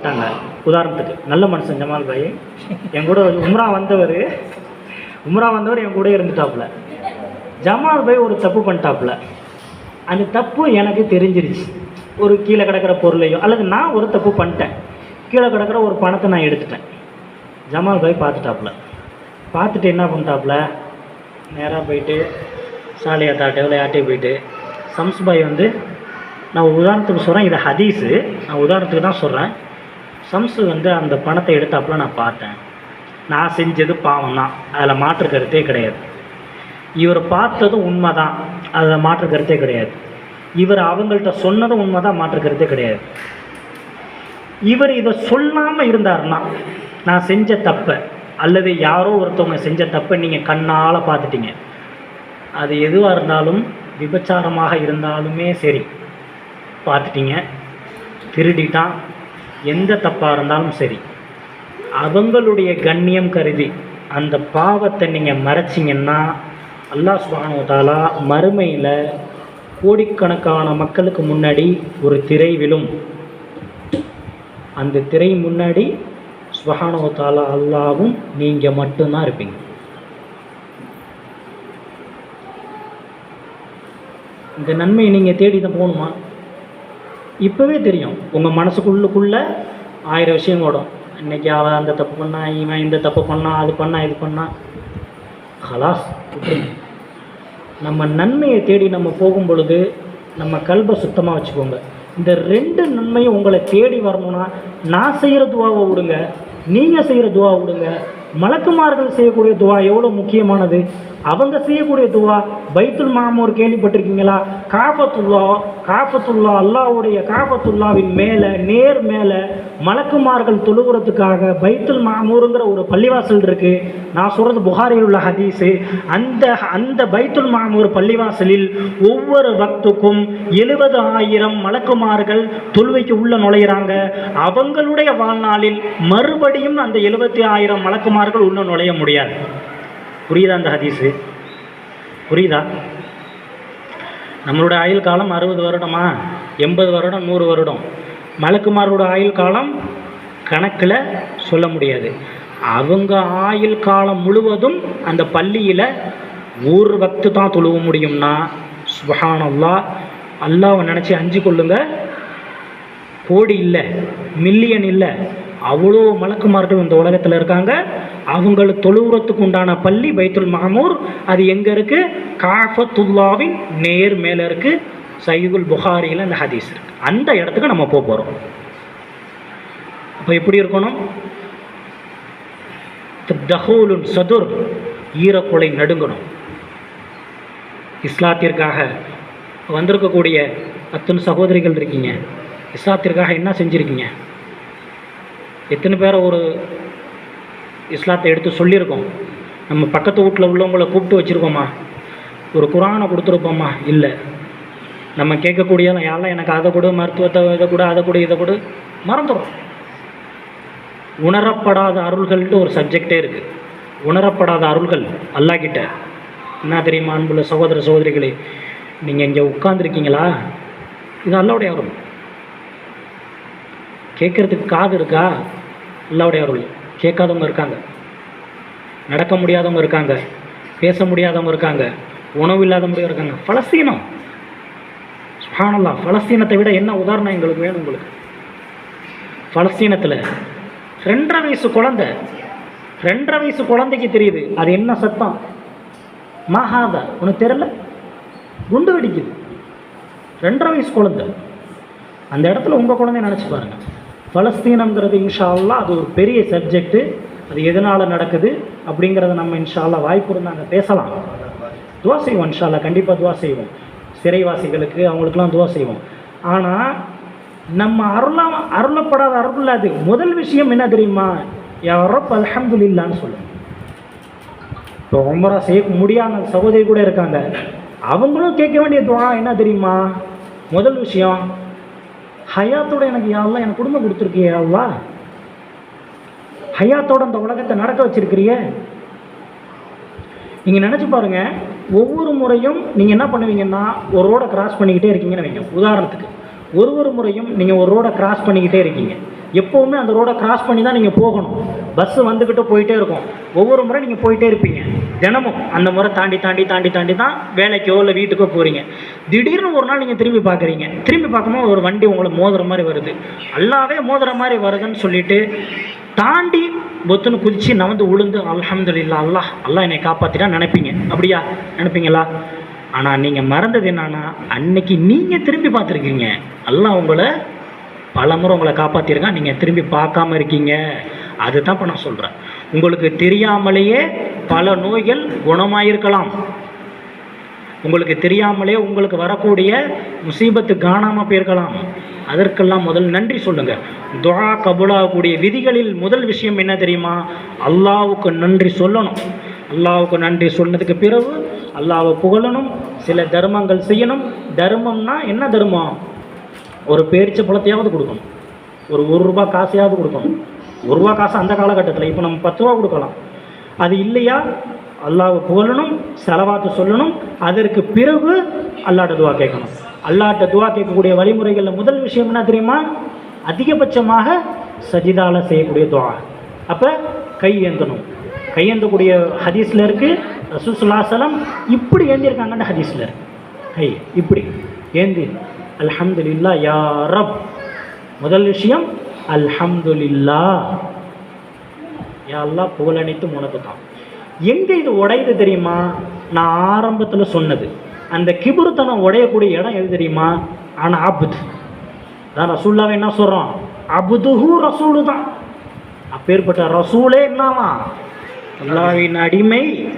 விட்டாங்க உதாரணத்துக்கு நல்ல மனுஷன் ஜமால் பாய். என் கூட உம்ரா வந்தவர் உம்ரா வந்தவர் என் கூட இருந்துட்டாப்புல. ஜமால் பாய் ஒரு தப்பு பண்ணிட்டாப்புல. அந்த தப்பு எனக்கு தெரிஞ்சிருச்சு. ஒரு கீழே கிடக்கிற பொருளையோ அல்லது நான் ஒரு தப்பு பண்ணிட்டேன். கீழே கிடக்கிற ஒரு பணத்தை நான் எடுத்துட்டேன். ஜமால் பாய் பார்த்துட்டாப்புல. பார்த்துட்டு என்ன பண்ணிட்டாப்புல? நேராக போயிட்டு சாலியா தாட்டோ விளையாட்டே போயிட்டு சம்ஸ் பாய் வந்து நான் உதாரணத்துக்கு சொல்கிறேன் இது ஹதீஸு. நான் உதாரணத்துக்கு தான் சொல்கிறேன் சம்சு வந்து அந்த பணத்தை எடுத்தாப்புல நான் பார்த்தேன். நான் செஞ்சது பாவம் தான் அதில் மாற்று கருத்தே கிடையாது. இவர் பார்த்ததும் உண்மை தான் அதில் மாற்று கருத்தே கிடையாது. இவர் அவங்கள்ட்ட சொன்னதும் உண்மை தான் மாற்று கருத்தே கிடையாது. இவர் இதை சொல்லாமல் இருந்தாருன்னா நான் செஞ்ச தப்பை அல்லது யாரோ ஒருத்தவங்க செஞ்ச தப்பை நீங்கள் கண்ணால் பார்த்துட்டீங்க. அது எதுவாக இருந்தாலும் விபச்சாரமாக இருந்தாலுமே சரி. பார்த்துட்டீங்க. திருடிட்டான். எந்த தப்பாக இருந்தாலும் சரி. அவங்களுடைய கண்ணியம் கருதி அந்த பாவத்தை நீங்கள் மறைச்சிங்கன்னா அல்லாஹ் சுப்ஹானஹு மறுமையில் கோடிக்கணக்கான மக்களுக்கு முன்னாடி ஒரு திரை விழும். அந்த திரை முன்னாடி சுபஹானஹு அல்லாவும் நீங்கள் மட்டும்தான் இருப்பீங்க. இந்த நன்மையை நீங்கள் தேடி தான் போகணுமா? இப்போவே தெரியும். உங்கள் மனசுக்குள்ளுக்குள்ளே ஆயிரம் விஷயம் ஓடும். இன்றைக்கி அவன் அந்த தப்பு பண்ணா இவன் இந்த தப்பு பண்ணா அது பண்ணா இது பண்ணா. ஹலாஸ் நம்ம நன்மையை தேடி நம்ம போகும் பொழுது நம்ம கல்வை சுத்தமாக வச்சுக்கோங்க. இந்த ரெண்டு நன்மையும் உங்களை தேடி வரணும்னா நான் செய்கிற துவாவை விடுங்க நீங்கள் செய்கிற துவா விடுங்க. மலக்குமார்கள் செய்யக்கூடிய துவா எவ்வளோ முக்கியமானது? அவங்க செய்யக்கூடிய துவா பைத்துல் மாமூர் கேள்விப்பட்டிருக்கீங்களா? காபத்துல்லா காபத்துல்லா அல்லாவுடைய காபத்துல்லாவின் மேலே நேர் மேலே மலக்குமார்கள் தொழுகிறதுக்காக பைத்துல் மாமூருங்கிற ஒரு பள்ளிவாசல் இருக்குது நான் சொல்கிறது புகாரில் உள்ள ஹதீஸு. அந்த அந்த பைத்துல் மாமூர் பள்ளிவாசலில் ஒவ்வொரு பக்துக்கும் எழுபது ஆயிரம் மலக்குமார்கள் தொழுவைக்கு உள்ளே நுழையிறாங்க. அவங்களுடைய வாழ்நாளில் மறுபடியும் அந்த எழுபத்தி ஆயிரம் மலக்குமார்கள் உள்ளே நுழைய முடியாது. புரியுதா அந்த ஹதீஸு? புரியுதா? நம்மளோட ஆயுள் காலம் அறுபது வருடமா? எண்பது வருடம் நூறு வருடம். மலக்குமாரோட ஆயுள் காலம் கணக்கில் சொல்ல முடியாது. அவங்க ஆயுள் காலம் முழுவதும் அந்த பள்ளியில் ஒரு வக்து தான் தொழுவ முடியும்னா சுபஹானல்லா அல்லாவை நினச்சி அஞ்சு கொள்ளுங்க. கோடி இல்லை மில்லியன் இல்லை. அவ்வளோ மலக்குமார்கள் இந்த உலகத்தில் இருக்காங்க. அவங்கள தொழுவுறத்துக்கு உண்டான பள்ளி பைத்துல் மாமூர் அது எங்கே இருக்குது காஃபத்துல்லாவின் நேர் மேலே இருக்குது சைகுல் புகாரியில் அந்த ஹதீஸ் இருக்குது அந்த இடத்துக்கு நம்ம போக போகிறோம் அப்போ எப்படி இருக்கணும்? தஹூலுன் சதுர் ஈரக்குலை நடுங்கணும். இஸ்லாத்திற்காக வந்திருக்கக்கூடிய அத்தனை சகோதரிகள் இருக்கீங்க. இஸ்லாத்திற்காக என்ன செஞ்சுருக்கீங்க? எத்தனை பேரை ஒரு இஸ்லாத்தை எடுத்து சொல்லியிருக்கோம். நம்ம பக்கத்து வீட்டில் உள்ளவங்கள கூப்பிட்டு வச்சுருக்கோமா ஒரு குரானை கொடுத்துருப்போம்மா. இல்லை. நம்ம கேட்கக்கூடியதான் யாரெல்லாம் எனக்கு அதை கொடு மருத்துவத்தை இதை கொடு அதை கொடு இதை கொடு. மறந்துடும் உணரப்படாத அருள்கள்ட்டு ஒரு சப்ஜெக்டே இருக்குது உணரப்படாத அருள்கள் அல்லாக்கிட்ட என்ன தெரியுமா அன்புள்ள சகோதர சகோதரிகளே நீங்கள் இங்கே உட்காந்துருக்கீங்களா இது அல்லாவுடைய அருள். கேட்குறதுக்கு காது இருக்கா? அல்லாவுடைய அருள். கேட்காதவங்க இருக்காங்க. நடக்க முடியாதவங்க இருக்காங்க. பேச முடியாதவங்க இருக்காங்க. உணவு இல்லாதவங்க இருக்காங்க. பலஸ்தீனம். சுஹானல்லா பலஸ்தீனத்தை விட என்ன உதாரணம் எங்களுக்கு வேணும் உங்களுக்கு? பலஸ்தீனத்தில் ரெண்டரை வயசு குழந்தை. ரெண்டரை வயசு குழந்தைக்கு தெரியுது. அது என்ன சத்தம்? மகாதா உனக்கு தெரியல? குண்டு வெடிக்குது. ரெண்டரை வயசு குழந்தை. அந்த இடத்துல உங்கள் குழந்தைய நினச்சி பாருங்கள் பலஸ்தீனங்கிறது இன்ஷா அது ஒரு பெரிய சப்ஜெக்ட்டு அது எதனால் நடக்குது அப்படிங்கிறத நம்ம இன்ஷா அல்லாஹ் வாய்ப்பு இருந்தாங்க பேசலாம். துவா செய்வோம் இன்ஷால்லா கண்டிப்பாக துவா செய்வோம். சிறைவாசிகளுக்கு அவங்களுக்குலாம் துவா செய்வோம். ஆனால் நம்ம அருளா அருளப்படாத அருள் அது. முதல் விஷயம் என்ன தெரியுமா? யாரப் அல்ஹம்துலில்லான்னு சொல்லுவோம் இப்போ உமரா செய்ய முடியாத சகோதரி கூட இருக்காங்க. அவங்களும் கேட்க வேண்டிய துவா என்ன தெரியுமா? முதல் விஷயம் ஹயாத்தோட எனக்கு யாரெல்லாம் எனக்கு குடும்பம் கொடுத்துருக்கிய யாழ்லா ஹயாத்தோட அந்த உலகத்தை நடக்க வச்சிருக்கிறிய? நீங்கள் நினச்சி பாருங்க ஒவ்வொரு முறையும் நீங்கள் என்ன பண்ணுவீங்கன்னா ஒரு ரோடை கிராஸ் பண்ணிக்கிட்டே இருக்கீங்கன்னு வைங்க உதாரணத்துக்கு ஒரு ஒரு முறையும் நீங்கள் ஒரு ரோடை கிராஸ் பண்ணிக்கிட்டே இருக்கீங்க. எப்போவுமே அந்த ரோடை கிராஸ் பண்ணி தான் நீங்கள் போகணும். பஸ்ஸு வந்துக்கிட்டு போயிட்டே இருக்கும். ஒவ்வொரு முறை நீங்கள் போயிட்டே இருப்பீங்க. தினமும் அந்த முறை தாண்டி தாண்டி தாண்டி தாண்டி தான் வேலைக்கோ இல்லை வீட்டுக்கோ போகிறீங்க திடீர்னு ஒரு நாள் நீங்கள் திரும்பி பார்க்குறீங்க. திரும்பி பார்க்கும்போது ஒரு வண்டி உங்களை மோதுற மாதிரி வருது. அல்லாவே மோதுற மாதிரி வருதுன்னு சொல்லிட்டு தாண்டி பொத்துன்னு குதித்து நவந்து உளுந்து அல்ஹம்துலில்லாஹ் அல்லாஹ் அல்லாஹ் என்னை காப்பாற்றிட்டா நினைப்பீங்க. அப்படியா? நினைப்பீங்களா? ஆனால் நீங்கள் மறந்தது என்னன்னா அன்னைக்கு நீங்கள் திரும்பி பார்த்துருக்கீங்க. அல்லாஹ் உங்களை பல முறை உங்களை காப்பாற்றிருக்கான் நீங்கள் திரும்பி பார்க்காம இருக்கீங்க. அதுதான் இப்போ நான் சொல்கிறேன் உங்களுக்கு தெரியாமலேயே பல நோய்கள் குணமாயிருக்கலாம். உங்களுக்கு தெரியாமலே உங்களுக்கு வரக்கூடிய முசீபத்து காணாமல் போயிருக்கலாம். அதற்கெல்லாம் முதல் நன்றி சொல்லுங்க. துவா கபூலாகக்கூடிய விதிகளில் முதல் விஷயம் என்ன தெரியுமா? அல்லாவுக்கு நன்றி சொல்லணும். அல்லாவுக்கு நன்றி சொன்னதுக்கு பிறகு அல்லாவை புகழணும் சில தர்மங்கள் செய்யணும். தர்மம்னா என்ன தர்மம்? ஒரு பேரிச்ச பழத்தையாவது கொடுக்கணும். ஒரு ஒரு ரூபா காசையாவது கொடுக்கணும். ஒரு ரூபா காசு அந்த காலகட்டத்தில் இப்போ நம்ம பத்து ரூபா கொடுக்கலாம். அது இல்லையா? அல்லாவை புகழணும் செலவாத்து சொல்லணும். அதற்கு பிறகு அல்லாட்ட துவா கேட்கணும். அல்லாட்ட துவா கேட்கக்கூடிய வழிமுறைகளில் முதல் விஷயம் என்ன தெரியுமா? அதிகபட்சமாக சஜிதால செய்யக்கூடிய துவா. அப்போ கை ஏந்தணும். கை ஏந்தக்கூடிய ஹதீஸில் இருக்குது ரசூசுல்லாசலம் இப்படி ஏந்திருக்காங்கன்னு ஹதீஸில் இருக்கு. கை இப்படி ஏந்தி அல்ஹம்துலில்லா யாரப் முதல் விஷயம் அல்ஹம்துலில்லா யா புகழ் புகழனைத்தும் உனக்கு தான் எங்கே இது உடையுது தெரியுமா? நான் ஆரம்பத்தில் சொன்னது. அந்த கிபுருத்தனம் உடையக்கூடிய இடம் எது தெரியுமா? ஆனால் அபுத். நான் ரசூல்லாவை என்ன சொல்கிறோம் அபுதுஹு ரசூலு தான் அப்பேற்பட்ட ரசூலே என்னவா அல்லாவின் அடிமை